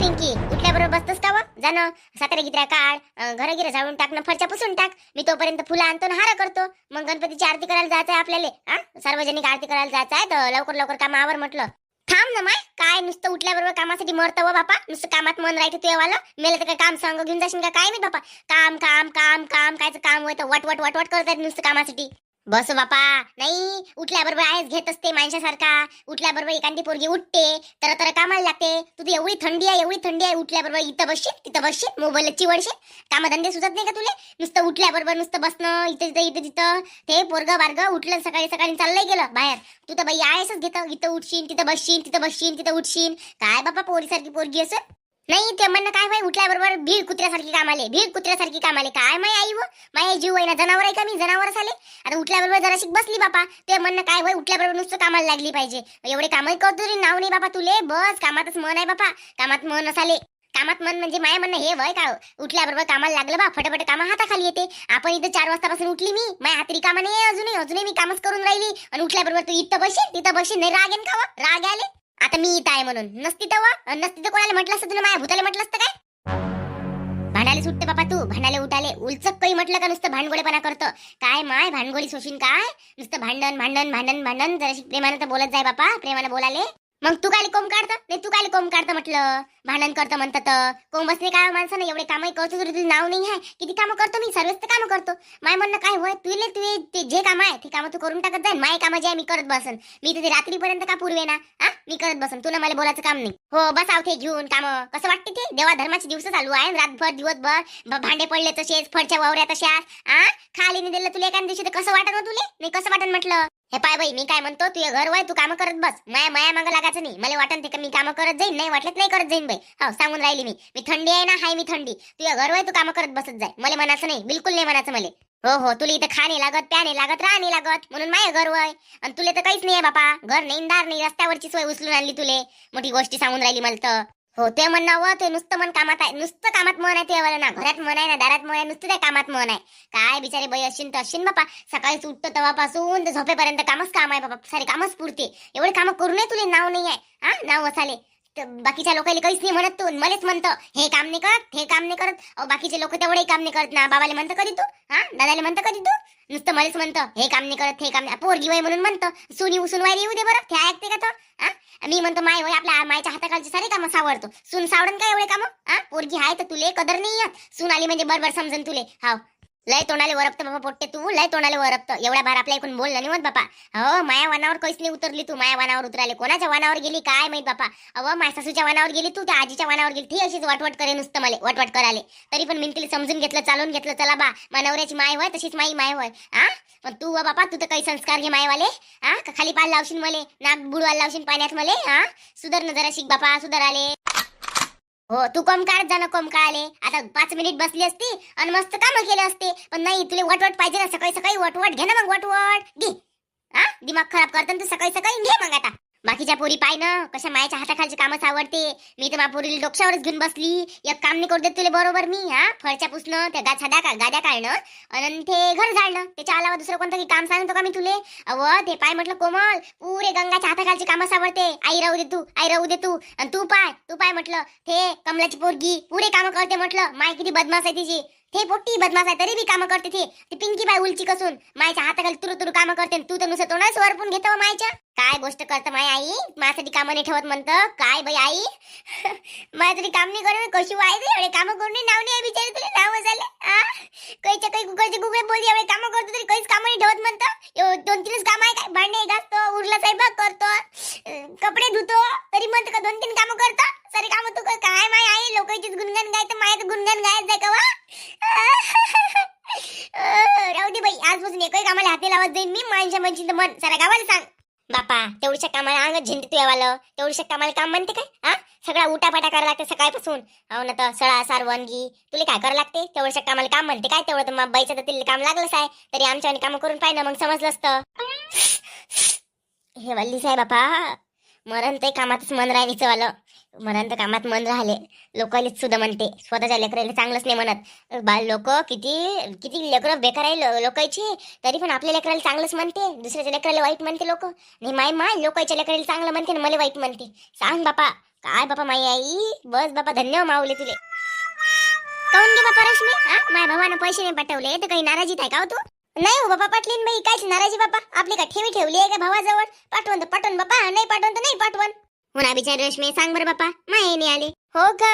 पिंकी. उठल्याबरोबर बसतस का जाणं सातारा गित्र्या काढ. घर घरं जाळून टाक ना. फरच्या पुसून टाक. मी तोपर्यंत फुलं आणतो ना हार करतो. मग गणपतीची आरती करायला जायचं आहे आपल्याला. हा? सार्वजनिक आरती करायला जायचं आहे तर लवकर लवकर कामावर म्हटलं. थांब ना माय. काय नुसतं उठल्याबरोबर कामासाठी मरतं व बापा? नुसतं कामात मन राहते तुझ्यावालं मेलं तर काय काम सांग घेऊन जाशील का? काय नाही बापा. काम काम काम काम. कायचं काम होतं वट वट वट वट करत नुसतं कामासाठी. बस बापा. नाही उठल्याबरोबर आहेच घेत असते माणसासारखा. उठल्याबरोबर एखादी पोरगी उठते तर तर कामाला लागते. तुझी एवढी थंडी आहे एवढी थंडी आहे. उठल्याबरोबर इथं बसशील तिथं बसशील मोबाईल चिवडशील. कामधंदे सुचत नाही का तुले? नुसतं उठल्याबरोबर नुसतं बसणं इथं तिथं इथं तिथं. ते पोरग बारग उठलं सकाळी सकाळी चाललंय गेलं बाहेर. तू तर बाई आहेसच घेतं इथं उठशील तिथं बसशील तिथं बसशील तिथं उठशील. काय बापा पोरीसारखी पोरगी असं? नाही ते म्हणणं काय बाई उठल्याबरोबर भीड कुत्र्यासारखी कामाले भीड कुत्र्यासारखी कामाले. काय माय आई व? माय जीव आहे ना जनावर आहे का मी? जनावर आले आता उठल्याबरोबर जराशी बसली बापा. ते म्हणणं काय होय? उठल्याबरोबर नुसतं कामाला लागली पाहिजे. एवढे कामही करतो तरी नाव नाही बापा तुले. बस कामातच मन आहे बापा. कामात मन असाले कामात मन म्हणजे माय म्हणणं हे वय का हो? उठल्याबरोबर कामाला लागलं बा फटाफट कामा हाताखाली येते. आपण इथं चार वाजतापासून उठली मी. माय हातरी कामा नाही अजूनही. अजूनही मी कामच करून राहिली. आणि उठल्याबरोबर तू इथं बसेल तिथं बसेल नाही राग येईन का हो? राग आले? आता मी इथं आहे म्हणून. नसती तर नसती तर कोणाला म्हटलं असतं तुला माया भूताला म्हटलं असतं काय? भांडाले सुटते बापा तू भांडाले उठाले उलचक काही म्हटलं का नुसतं भांडगोळेपणा करतं? काय माय भांडगोळी सोशीन काय? नुसतं भांडण भांडण भांडण भांडण. जराशी प्रेमानं तर बोलत जाय बापा प्रेमानं बोलाले. मग तू काय कोंब काढतं? नाही तू काय कोंब काढतं म्हटलं? भांडण करतं म्हणतात कोंब बसले काय हो माणसानं? एवढे कामही करतो तरी तुझं नाव नाही आहे. किती कामं करतो मी? सर्वच कामं करतो. माय म्हणणं काय होय? तुले तुझे ते जे काम आहे ते कामं तू करून टाकत जाय माय कामं जे आहे मी करत बसन. मी तिथे रात्रीपर्यंत का पुरवे ना? हा मी करत बसन. तुला मला बोलायचं काम नाही. हो बस आवते घेऊन कामं. कसं वाटते ते? देवा धर्माचे दिवस चालू आहे. रातभर दिवसभर भांडे पडले तसेच फडच्या वावऱ्या तशाच आ? खाली नाही दिलं तुला एखाद्या दिवशी तर कसं वाटत हो तुले? नाही कसं वाटत म्हटलं? हे पाय बाई मी काय म्हणतो तुझ्या घर वय तू काम करत बस. माया माया मागं लागायचं नाही. मला वाटन ते का मी काम करत जाईन नाही वाटलं नाही करत जाईन बाई. हो सांगून राहिली मी. मी थंडी आहे ना हाय मी थंडी. तुझ्या घर वय तू काम करत बसत जाय. मला म्हणायचं नाही बिलकुल नाही म्हणायचं मला. हो हो तुला इथं खाणे लागत प्याने लागत राहणे लागत. म्हणून माझ्या घर वय. आणि तुला तर काहीच नाही आहे बापा. घर नाही दार नाही रस्त्यावरची सोय उचलून आणली तुले. मोठी गोष्टी सांगून राहिली मला तर. हो ते म्हणणं व ते नुसतं मन कामात आहे. नुसतं कामात मन आहे ते ना घरात मन आहे ना दारात मन आहे नुसतं त्या कामात मन आहे. काय बिचारे बाई अशीन तर अशीन बापा. सकाळीच उठतो तेव्हापासून तर झोपेपर्यंत कामच काम आहे बाबा सारे कामच पुरते. एवढे कामं करू नये तुले नाव नाही आहे. हा नाव असाले. बाकीच्या लोकांना काहीच नाही म्हणत तू. मलाच म्हणतं हे काम नाही करत हे काम नाही करत. अहो बाकीचे लोक तेवढे काम नाही करत ना. बाबाला म्हणतं कधी तू? हा दादाला म्हणतं कधी तू? नुसतं मलाच म्हणतं हे काम नाही करत हे काम नाही. पोरगी वय म्हणून म्हणतं सुनी उसून वायरी येऊ दे बरं ते ऐकते का तो? हा? मी म्हणतो माय होय आपल्या मायच्या हाताखालची सारे कामं सावरतो. सून सावडन काय एवढे कामं? हा पोरगी हाय तर तुले कदर नाही येत. सून आली म्हणजे बरोबर समजन तुले. हाव. लय तोंडाले वरपत बाबा पोट्टे तू लय तोंडाले वरपत एवढ्या बार आपल्या ऐकून बोललं नाही बापा. हो माया वानावर काहीच नाही उतरली तू माया वानावर उतराले कोणाच्या वानावर गेली काय माहीत बापा. अहो माय सासूच्या वानावर गेली तू त्या आजीच्या वानावर गेली. ती अशीच वाटवट करे नुसतं मला वाटवट कराले तरी पण मी समजून घेतलं चालून घेतलं चला बा मानवऱ्याची माय होय तशीच माई माय होय. हा पण तू व बापा तू तर काही संस्कार घे मायवाले. हा खाली पाल लावशील मले नाक बुडवायला लावशील पाण्यात मले हा सुधर जरा शिक बापा सुधर आले हो तू कम काढत जा कम आता पाच मिनिट बसली असती आणि मस्त काम केले असते. पण नाही तुला वटवट पाहिजे ना सकाळी सकाळी वटवट घे ना मग वटवट. घे. हा? दिमाग खराब करताना तू सकाळी सकाळी. घे मग आता. बाकीच्या पोरी पाय ना कशा मायाच्या हाताखालची कामच आवडते मी तर पोरीला डोक्यावरच घेऊन बसली. एक काम नाही करू देत तुला बरोबर मी हा? फळच्या पुसणं त्या गाछा का गाद्या काढणं आणि ते घर झाडणं. त्याच्या अलावा दुसरं कोणतं काम सांगतो का मी तुले? अव ते पाय म्हटलं कोमल पुरे गंगाच्या हाताखालची कामच आवडते आई राहू दे तू आई राहू दे तू आणि तू पाय तू पाय म्हटलं ते कमलाची पोरगी पुरे कामं करते म्हटलं. माय किती बदमाश आहे तिची. ते पोट्टी बदमाश आहे तरी बी कामं करते ते. ती पिंकी बाय उलची कसून. मायच्या हाताखाली तुरु तुरु कामं करते आणि तू तर नुसतं तोंडाच वरपून घेतो मायच्या. काय गोष्ट करतं माय आई? माझ्यासाठी कामं नाही ठेवत म्हणतं. काय बाई आई? माझ्यासाठी काम नाही करू कशी आई एवढे कामं करून नाही नाव नाही आहे बिचारे तुला नाव झालं आ काहीच्या काही गुगलचे गुगल बोल एवढे कामं करतो तरी काहीच कामं नाही ठेवत म्हणतं एव- दोन तीनच काम आहे काय भांडे घासतो उरला स्वयंपाक करतो अं, कपडे धुतो तरी म्हणतो का दोन तीन कामं करतो सारे कामं तू कर- काय माय आई लोकांचीच गुणगान गाय तर मायाचं गुणगान गायच जाय का वा अं, राहू दे बाई आजपासून एकही कामाला हाती लावत जाईन मी माणसा म्हणजे मन साऱ्या गावाला सांग बापा तेवढ्या कामाला अंग झेंडे तेवढी यावालं कामाला काम म्हणते काय? हा? सगळा उठापाटा करायला लागते सकाळपासून. हो ना तर सळा सारवणगी तुला काय करावं लागते? तेवढं कामाला काम म्हणते काय तेवढं? तर मग बाईचं तर तिला काम लागलंच आहे. तरी आमच्या काम करून पाहिजे मग समजलं असतं. हे वल्ली साहेब बापा मरण ते कामातच मन राहिलीचं वालं. मरण तर कामात मन राहिले. लोकांनीच सुद्धा म्हणते स्वतःच्या लेकराला चांगलंच नाही म्हणत. बाल लोक किती किती लेकरं बेकार आहे लोकांची. तरी पण आपल्या लेकराला चांगलंच म्हणते दुसऱ्याच्या लेकराला वाईट म्हणते लोक. नाही माय माय लोकांच्या लेकराला चांगलं म्हणते आणि मला वाईट म्हणते. सांग बापा काय बापा माई आई? बस बापा धन्य हो माऊले तुले. काऊन गे बापा रश्मी? हा? माझ्या भावानं पैसे नाही पाठवले तर काही नाराजीत आहे का हो तू? नाही हो बापा पाटलीन बाई कायच नाराजी बापा. आपली का ठेवी ठेवली आहे का भावाजवळ? पाठवून तर पाठवून बापा नाही पाठवून तर नाही पाठवण हो ना बिचारी रश्मी सांग बरं बापा माय आले. हो का?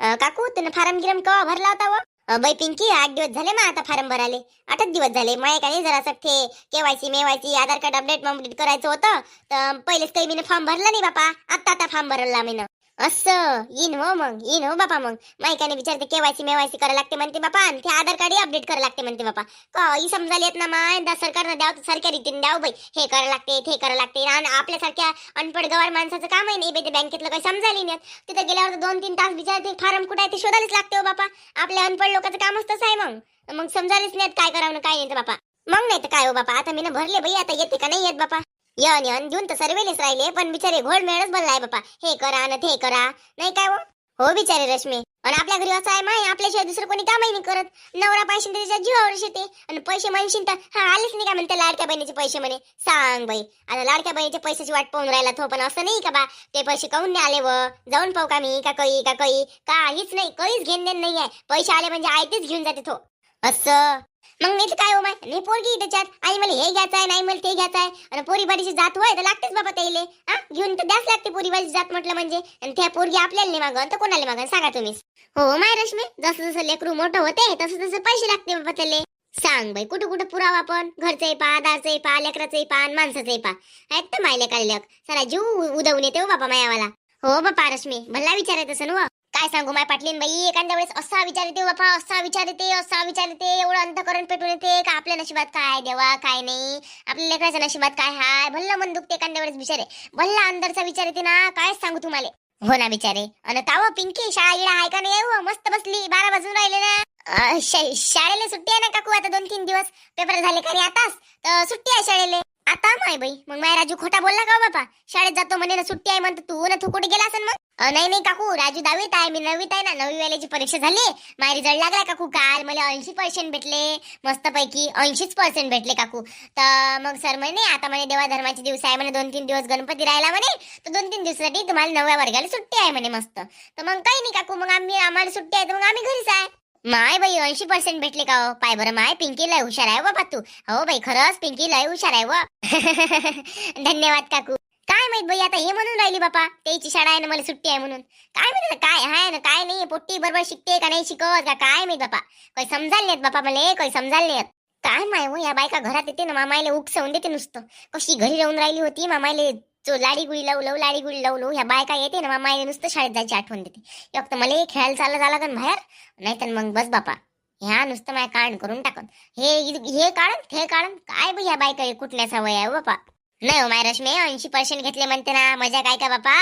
अं, काकू त्यानं फारम गिरम कवा भरला होता व? अं, बाई पिंकी आठ दिवस झाले मग आता फारम भराले. आठच दिवस झाले माय का नाही जरा ते केवायसी मेवायसी आधार कार्ड अपडेट अपडेट करायचं होतं तर पहिलेच काही मी फॉर्म भरला नाही बापा आता आता फॉर्म भरला मी असं. येईन हो मग येईन हो बापा मग. मायकाने विचारते केवायसी मेवायसी करायला लागते म्हणते बापा आणि ते आधार कार्ड अपडेट करायला लागते म्हणते बापा. काही समजायला येत ना माय दा सरकारनं द्याव तर सारख्या रीतीने द्याव बाई. हे करायला लागते ते करायला लागते. आणि आपल्यासारख्या अनपड गवार माणसाचं काम आहे नाही ते बँकेतलं काही समजायला नाही तिथं गेल्यावर दोन तीन तास विचारते फार्म कुठे आहे ते शोधायलाच लागते हो बापा. आपल्या अनपड लोकांचं कामच तसं आहे मग. मग समजायलाच नाही काय करावं काय नाही बापा. मग नाही तर काय हो बापा आता मी ना भरले बाई आता येते का नाही येत बापा. यन यन घेऊन तर सर्वेलेच राहिले पण बिचारे घोड मेळच बनलाय बापा. हे करा न ते करा. नाही काय हो? हो बिचारे रश्मी. आणि आपल्या घरी असं आहे माय आपल्याशिवाय दुसरं कोणी कामही नाही करत. नवरा पैसे त्याच्या जीवावर येते आणि पैसे म्हणशील तर हा आलेच नाही का म्हणते लाडक्या बहिणीचे पैसे म्हणे? सांग बाई. आता लाडक्या बहिणीचे पैशाची वाट पाहून राहिला तो पण असं नाही का बा? ते पैसे काहून नाही आले व? जाऊन पाहू का मी? का कई का कई? काहीच नाही काहीच घेण देण नाही आहे. पैसे आले म्हणजे आयतेच घेऊन जाते तो. असं? मग मी काय हो माय पोरगी त्याच्यात. आई मला हे घ्यायचं आहे नाही मला ते घ्यायचं आहे. आणि पोरीबारीची जात होय तर लागतेच बाबा त्याले हा? घेऊन तर द्याच लागते पोरी बारीची जात म्हटलं म्हणजे. आणि त्या पोरगी आपल्याला नाही मागं तर कोणाला मागं सांगा तुम्ही हो, हो माय रश्मी जसं जसं लेकरू मोठं होते तसं तसं पैसे लागते बाबा त्याले. सांग बाई कुठं कुठं पुरावा आपण घरचंही पा दारचंही पा लेकराचंही पा आणि माणसाचंही पा आहेत तर मायले लेक सारा जीव उदवून येते हो बाबा मायावाला. हो बापा रश्मी भल्ला विचारायचं असं ना हो. काय सांगू माय पाटलीन बाई एखाद्या वेळेस असा विचारते बापा असा विचार येते असा विचार येते एवढं अंतकरण पेटून येते का आपल्या नशिबात काय देवा काय नाही? आपल्या लेकराच्या नशिबात काय हाय? भल्ला मन दुखते एखाद्या वेळेस बिचारे. भल्ला अंदरचा विचार येते ना काय सांगू तुम्हाला? हो ना बिचारे. अन ताव पिंकी शाळा इडा आहे का नाही? हो मस्त बसली बारा वाजून राहिले ना. शाळेला सुट्टी आहे ना काकू आता दोन तीन दिवस. पेपर झाले का रे आताच? तर सुट्टी आहे शाळेला. आता माय बाई मग माय राजू खोटा बोलला का हो बापा? शाळेत जातो म्हणे ना सुट्टी आहे म्हणतो तू ना तू कुठे गेला असेल मग? नाही नाही काकू राजू दहावीत आहे मी नववीत आहे ना नववी वेळेची परीक्षा झाली. माझा रिझल्ट लागला काकू काल मला ऐंशी पर्सेंट भेटले मस्तपैकी ऐंशीच पर्सेंट भेटले काकू. तर मग सर म्हणे आता म्हणे देवा धर्माचे दिवस आहे म्हणे दोन तीन दिवस गणपती राहिला म्हणे तर दोन तीन दिवसासाठी तुम्हाला नवव्या वर्गाला सुट्टी आहे म्हणे मस्त. तर मग काही नाही काकू मग आम्ही आम्हाला सुट्टी आहे तर मग आम्ही घरीच आहे. माय बाई ऐंशी पर्सेंट भेटले का हो? पाय बरं माय पिंकी लय हुशार आहे वा तू हो बाई खरंच पिंकी लय हुशार आहे वा. धन्यवाद काकू. काय माहीत बाई आता हे म्हणून राहिली बापा त्याची शाळा आहे ना मला सुट्टी आहे म्हणून. काय माहीत आता काय आहे ना काय नाही पोट्टी बरोबर शिकते का नाही शिकवत का काय माहीत बापा. काही समजायला नाही येत बापा मला काही समजायला नाही काय माय हो या बायका घरात येते ना मामायला उकसवून देते नुसतं. कशी घरी राहून राहिली होती मामाईले जो लाडी गुळी लावू लावू लाडी गुळी लावू लावू ह्या बायका येते ना मामायला नुसतं शाळेत जायची आठवण देते. एक तर मला खेळायला चालत झाला का बाहेर नाही तर मग बस बापा. ह्या नुसतं माझ्या काढ करून टाकन. हे हे काढन हे काढन. काय बाई ह्या बायका कुठण्याचा वय आहे हो बापा. नाही हो माय रश्मी ऐंशी पर्सेंट घेतले म्हणते ना. मजा काय का बापा?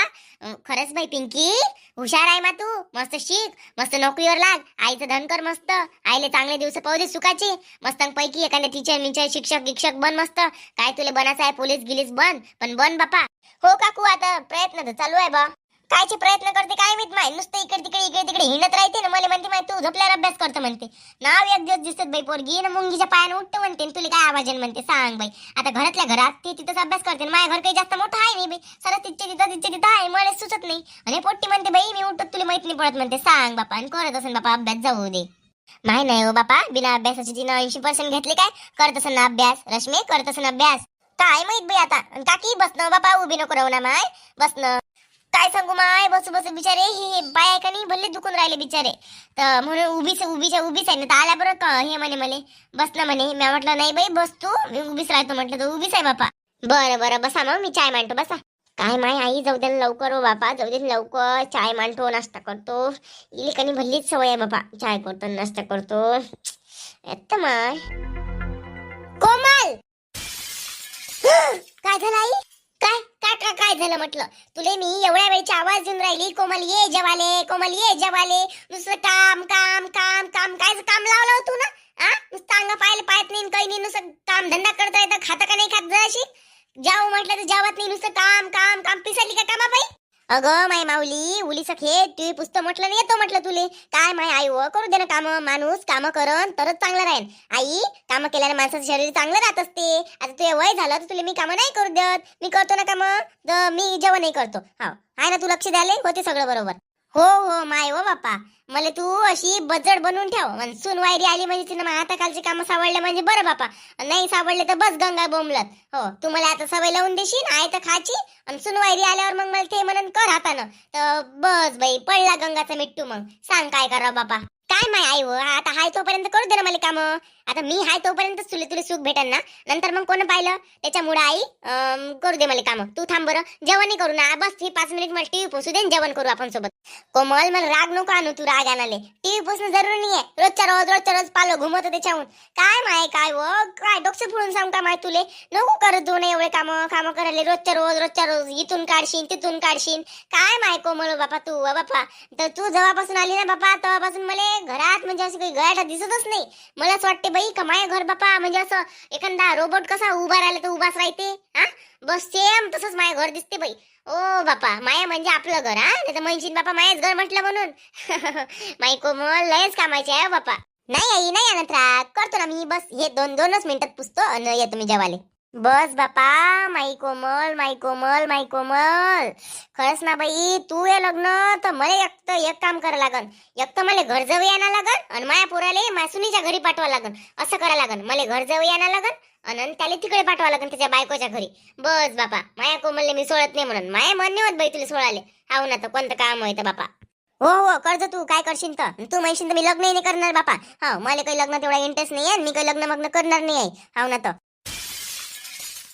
खरंच बाई पिंकी. हुशार आहे मा तू. मस्त शिक. मस्त नोकरीवर लाग. आईचं धन कर मस्त. आईले चांगले दिवस पाहू दे सुखाचे. मस्त पैकी एखाद्या टीचर मिचर शिक्षक गिक्षक बन मस्त. काय तुला बनायचं आहे? पोलीस गिलीस बन. पण बन बापा. हो काकू आता प्रयत्न तर चालू आहे बा. कायचे प्रयत्न करते काय माहीत माय नुसतं इकडे तिकडे इकडे तिकडे हिंडत राहते ना मला म्हणते माय तू झोपल्यावर अभ्यास करतो म्हणते. नाव एक दिवस दिसत बाई पोरगी ना मुंगीच्या पायानं उठते म्हणते आणि तुला काय आवाज म्हणते सांग बाई. आता घरातल्या घरात ती तिथंच अभ्यास करते आणि माझ्या घर काही जास्त मोठं आहे नाही बाई. सरस तिथे तिथं तिथे तिथं आहे मला सुचत नाही. आणि पोट्टी म्हणते बाई मी उठत तुला माहीत नाही पडत म्हणते सांग बापा आणि करत असेल बापा अभ्यास जाऊ दे. माही नाही हो बापा बिना अभ्यासाची तिनं ऐंशी पर्सेंट घेतले काय? करत असेल ना अभ्यास रश्मी करत असेल अभ्यास. काय माहीत बाई आता? काकी बसणं हो बापा उभी नको राहू ना माय बसणं काय सांगू माय? बसू बसू बिचारे. हे बाय का नाही? भल्ले दुखून राहिले बिचारे. तर म्हणून उभीच उभीच्या उभीच आहे ना. तर आल्या बरं का? हे म्हणे म्हणे. बस ना म्हणे. मी म्हटलं नाही बाई बस तू. मी उभीच राहतो. म्हटलं तर उभीच आहे बापा. बरं बरं. बसा मग. मी चाय मांडतो. बसा. काय माय आई? जाऊ दे लवकर हो बापा. जाऊ दे लवकर. चाय मांडतो नाश्ता करतो. इले कनी भल्लीच सवय आहे बापा. चाय करतो नाश्ता करतो. येत माय. कोमल! काय झालं आई? काय? काय काय काय झालं म्हटलं? तुले मी एवढ्या वेळची आवाज देऊन राहिली कोमल ये जेवाले कोमल ये जेवाले. नुसतं काम काम काम काम. काय काम लावलं हो ना? आ? नुसतं अंग पाहायला पाहत नाही काही नाही नुसतं काम धंदा करता येतं खातं का नाही खात जराशी? जाऊ म्हटलं तर जावत नाही नुसतं काम काम काम. पिसाली का कामा बाई अगं माय माऊली उली सखे तू पुस्तक म्हटलं नाही येतो म्हटलं तुले. काय माय आई व करू दे ना काम. माणूस काम करण तरच चांगलं राहील आई काम केल्याने माणसाचं शरीर चांगलं राहत असते. आता तुझे वय झालं तर तुला मी कामं नाही करू देत. मी करतो ना कामं? तर मी जेवणही करतो. हा आहे ना तू लक्ष द्यायला होते सगळं बरोबर. हो हो माय हो बापा मला तू अशी बजड बनवून ठेव. आणि सून वायरी आली म्हणजे तिनं माझ्या हाताखालची कामं सावडले म्हणजे बरं बापा. नाही सावडले तर बस गंगा बोंबलत. हो तू मला आता सवय लावून देशील आय तर खाची. आणि सून वायरी आल्यावर मग मला ते म्हणून कर हातानं. तर बस बाई पडला गंगाचा मिट्टू मग. सांग काय करा बापा. काय माय आई व आता हाय तोपर्यंत करू दे ना मला काम. आता मी हाय तोपर्यंत तुला तुले सुख भेटेल ना. नंतर मग कोण पाहिलं? त्याच्यामुळे आई अं, करू दे मला काम. तू थांब बरं. जेवणही करू ना. बस ही पाच मिनिट मला टीव्ही पोसू दे जेवण करू आपण सोबत. कोमल मला राग नको आणू. तू राग आणाले टीव्ही पुसणं जरुरी नाहीये. रोजच्या रोज रोजच्या रोज पालो घुमत त्याच्याहून. काय माय काय व? काय डोक्ष फोडून सांग का माय तुले? नको करत दोन एवढे काम काम करायला. रोजच्या रोज रोजच्या रोज इथून काढशील तिथून काढशील काय माय कोमल बापा तू बापा? तर तू जेव्हापासून आली ना बापा तेव्हापासून मला घरात म्हणजे असं काही घरात दिसतच नाही. मला असं वाटते बाई का माय घर बापा? म्हणजे असं एखादा रोबोट कसा उभा राहिला तर उभाच राहते हा? बस सेम तसंच माय घर दिसते बाई. ओ बापा माया म्हणजे आपलं घर हा? नाही तर म्हणशील बापा मायाच घर म्हटलं म्हणून. माई कोमल लयच कामाची आहे हो बापा. नाही आई नाही अनंतरा करतो ना मी बस. हे दोन दोनच मिनिटात पुसतो आणि येतो मी जेवाले बस बापा माई कोमल माई कोमल माई कोमल. खरंच ना बाई तू ये लग्न तर मला एक तर एक काम करा लागन. एक तर मला घर जवळ आणा लागन आणि माया पोराले मासुनीच्या घरी पाठवा लागन. असं करा लागन. मला घर जवळ आणा लागन आणि त्याला तिकडे पाठवा लागन त्याच्या बायकोच्या घरी. बस बापा माया कोमलले मी सोडत नाही म्हणून. माया मन नाही होत बाई तुला सोडाले हाव ना तर कोणतं काम होतं बापा? हो हो कर्ज तू काय करशील तर. तू म्हणशील तर मी लग्न नाही करणार बापा. हा मला काही लग्न तेवढा इंटरेस्ट नाही आहे मी काही लग्न मग्न करणार नाही आहे हाव ना तर.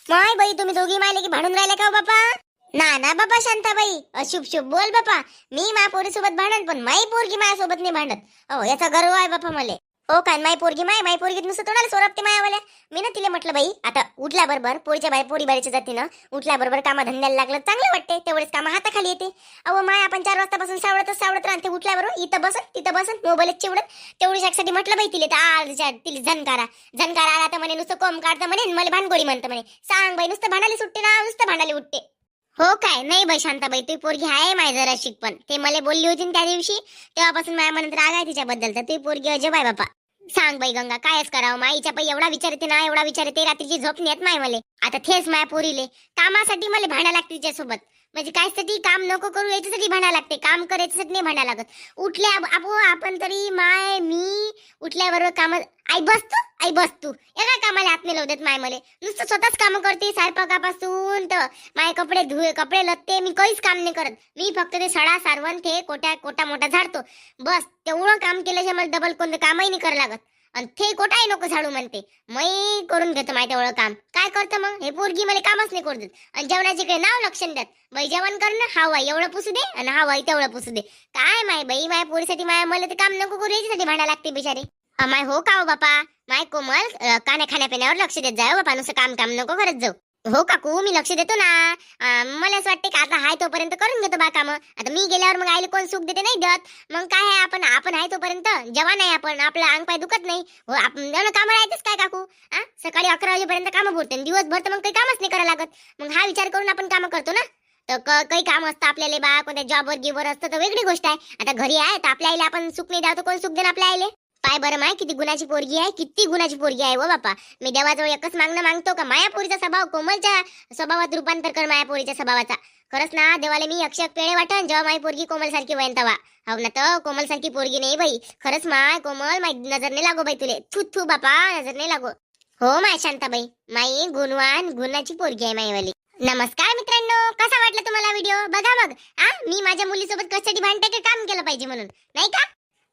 माय बाई तुम्ही दोघी मायले की भांडून राहिले का हो बापा? ना ना बापा शांताबाई. अशुभ शुभ बोल बापा. मी माझ्या पोरीसोबत भांडण पण माई पोरगी माझ्यासोबत नाही भांडत. हो याचा गर्व आहे बापा मले. हो काय माय पोरगी माय माई पोरगी नुसतं तोंडाला सोरपते मायावाल्या. मी ना तिला म्हटलं बाई आता उठल्या बरोबर पोरीच्या बाई पोरी बारीच्या जातीनं. उठल्या बरोबर कामा धंद्याला लागलं चांगलं वाटते तेवढेच कामं हाताखाली येते. अहो माय आपण चार वाजतापासून सावळतच सावडत राहते. उठल्याबरोबर इथं बसत तिथं बसत मोबाईलच चिवडत. तेवढी साठी म्हटलं बाई तिले तर आज तिला झनकारा झनकारा आला तर म्हणे नुसतं कोम काढतं म्हणे मला भांडगोळी म्हणतं म्हणे. सांग बाई नुसतं भांडाली सुटते ना नुसतं भांडाली उठते. हो काय? नाही बाई शांताबाई ती पोरगी आहे माय जरा शिक पण ते मला बोलली होती त्या दिवशी. तेव्हापासून माझ्या मनात राग आहे तिच्याबद्दल तर ती पोरगी अजब बाय बापा. सांग बाई गंगा कायच करावं? माईच्या पायी एवढा विचारते ना एवढा विचारते रात्रीची झोप नेत माय मले. आता थेच माया पोरीले. कामासाठी मला भांडा लागते तिच्यासोबत. म्हणजे कायसाठी काम नको करू याच्यासाठी भांडा लागते. काम करायच्यासाठी नाही म्हणायला लागत. उठल्या आपो आपण तरी माय मी उठल्याबरोबर काम आई बस तू आई बस तू. एका कामाला हात नाही लावतात माय मले? नुसतं स्वतःच काम करते स्वयंपाकापासून तर. माय कपडे धुए कपडे लत्ते मी काहीच काम नाही करत. मी फक्त ते सडा सारवण ते कोट्या कोटा मोठा झाडतो. बस तेवढं काम केल्याशिवाय मला डबल कोणतं कामही नाही करावं लागत. आणि ते कोटाही नको झाडू म्हणते. मी करून घेतो माय तेवढं काम. काय करतं मग? हे पोरगी मला कामच नाही करू देत आणि जेवणाचे काही नाव लक्ष द्यात देत. बाई जेवण कर ना वाई एवढं पुसू दे आणि हवा तेवढं पुसू दे. काय माय बाई माय पोरीसाठी माय मला ते काम नको करू याच्यासाठी भांडा लागते बिचारी. अ, माय हो का हो बापा? माय कोमल अ, खाण्यापिण्यावर लक्ष देत जाऊ हो बापा नुसतं काम काम नको करत जाऊ. हो काकू मी लक्ष देतो ना. मला असं वाटते की आता हाय तोपर्यंत करून घेतो बा काम. आता मी गेल्यावर मग आईला कोण सुख देते नाही देत. मग काय आहे आपण आपण आहे तोपर्यंत. जवान आहे आपण आपलं अंग पाय दुखत नाही. हो आपण कामं राहतेच काय काकू? सकाळी अकरा वाजेपर्यंत कामं पुरते दिवसभर तर मग काही कामच नाही करायला लागत. मग हा विचार करून आपण कामं करतो ना. तर काही काम असतं आपल्याला बा. कोणत्या जॉबवर गिवर असतं तर वेगळी गोष्ट आहे. आता घरी आहे तर आपल्या आईला आपण सुख नाही द्यावं तर कोण सुख देणं आपल्या आईले? पाय बरं माय किती गुणाची पोरगी आहे किती गुणाची पोरगी आहे हो बापा. मी देवाजवळ एकच मागणं मागतो का? मायापोरीचा स्वभाव कोमलच्या स्वभावात रूपांतर कर मायापोरीच्या स्वभावाचा. खरंच ना देवाला मी अक्षक पेळे वाटन जेव्हा माई पोरगी कोमल सारखी वयन तवा हो ना तर कोमल सारखी पोरगी नाही बाई. खरंच माय कोमल माय नजर नाही लागो बाई तुले. थू थू बापा नजर नाही लागो. हो माय शांताबाई माई गुणवान गुणाची पोरगी आहे माईवाली. नमस्कार मित्रांनो कसा वाटला तुम्हाला व्हिडिओ बघा मग. आ मी माझ्या मुलीसोबत कशासाठी भांडते की काम केलं पाहिजे म्हणून? नाही का?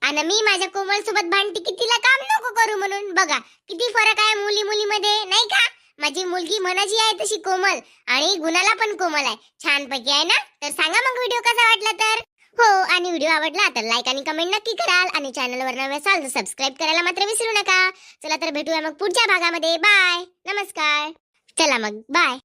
आणि मी माझ्या कोमल सोबत भांडते की तिला काम नको करू म्हणून. बघा किती फरक आहे मुली मुलीमध्ये नाही का? माझी मुलगी मनाची आहे तशी कोमल आणि गुणाला पण कोमल आहे. छान पैकी आहे ना? तर सांगा मग व्हिडिओ कसा वाटला तर? हो आणि व्हिडिओ आवडला तर लाईक आणि कमेंट नक्की कराल आणि चॅनलवर नवे असाल तर सबस्क्राईब करायला मात्र विसरू नका. चला तर भेटूया मग पुढच्या भागामध्ये. बाय नमस्कार. चला मग. बाय